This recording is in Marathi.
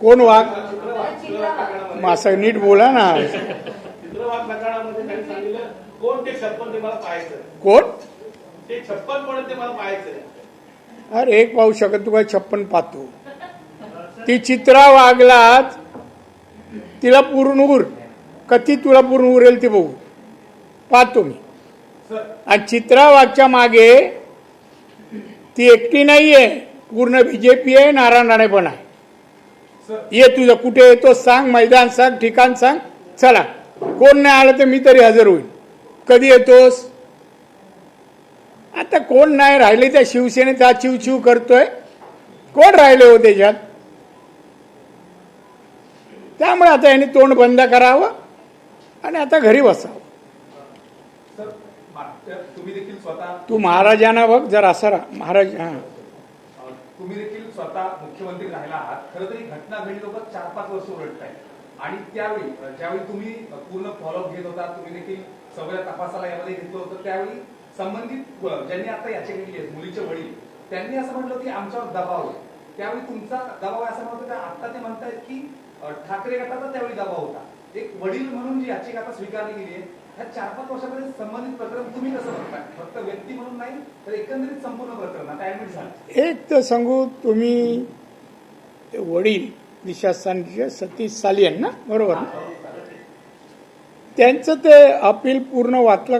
कोण वाघ? असं नीट बोला ना. कोण ते छप्पन अरे एक पाहू शकत तू काय छप्पन पाहतो. ती चित्रा वागलात तिला पूर्ण उर कधी तुला पूर्ण उरेल ते बघू. पाहतो मी. आणि चित्रा वाघच्या मागे ती एकटी नाहीये. पूर्ण बीजेपी आहे नारायण राणे पण आहे. ये तुझं कुठे येतो सांग मैदान सांग ठिकाण सांग चला. कोण नाही आलं तर मी तरी हजर होईल कधी येतोस? आता कोण नाही राहिले त्या शिवसेनेचा चिव चिव करतोय. कोण राहिले हो त्याच्यात? त्यामुळे आता यांनी तोंड बंद करावं आणि आता घरी बसावं. तू महाराजांना बघ जर असं महाराज हा. तुम्ही देखील स्वतः मुख्यमंत्री राहिला आहात. खरं तर ही घटना घडली लोक चार पाच वर्ष उलटत आहे आणि त्यावेळी ज्यावेळी तुम्ही पूर्ण फॉलोअप घेत होता तुम्ही देखील सगळ्या तपासाला यामध्ये घेतलं होतं त्यावेळी संबंधित ज्यांनी आता याची केली आहे मुलीचे वडील त्यांनी असं म्हटलं की आमच्यावर दबाव आहे. त्यावेळी तुमचा दबाव असं म्हणतो होता. आता ते म्हणतायत की ठाकरे गटाचा त्यावेळी दबाव होता. एक वडील म्हणून जी याचिका आता स्वीकारली गेली आहे ह्या चार पाच वर्षामध्ये संबंधित प्रकरण तुम्ही कसं बघताय? फक्त व्यक्ती म्हणून नाही तर एकंदरीत संपूर्ण प्रकरण आता ऍडमिट झालं. एक तर सांगू तुम्ही वडील दिशास्थानचे सतीश सालियन ना? बरोबर त्यांचं ते अपील पूर्ण वाचलं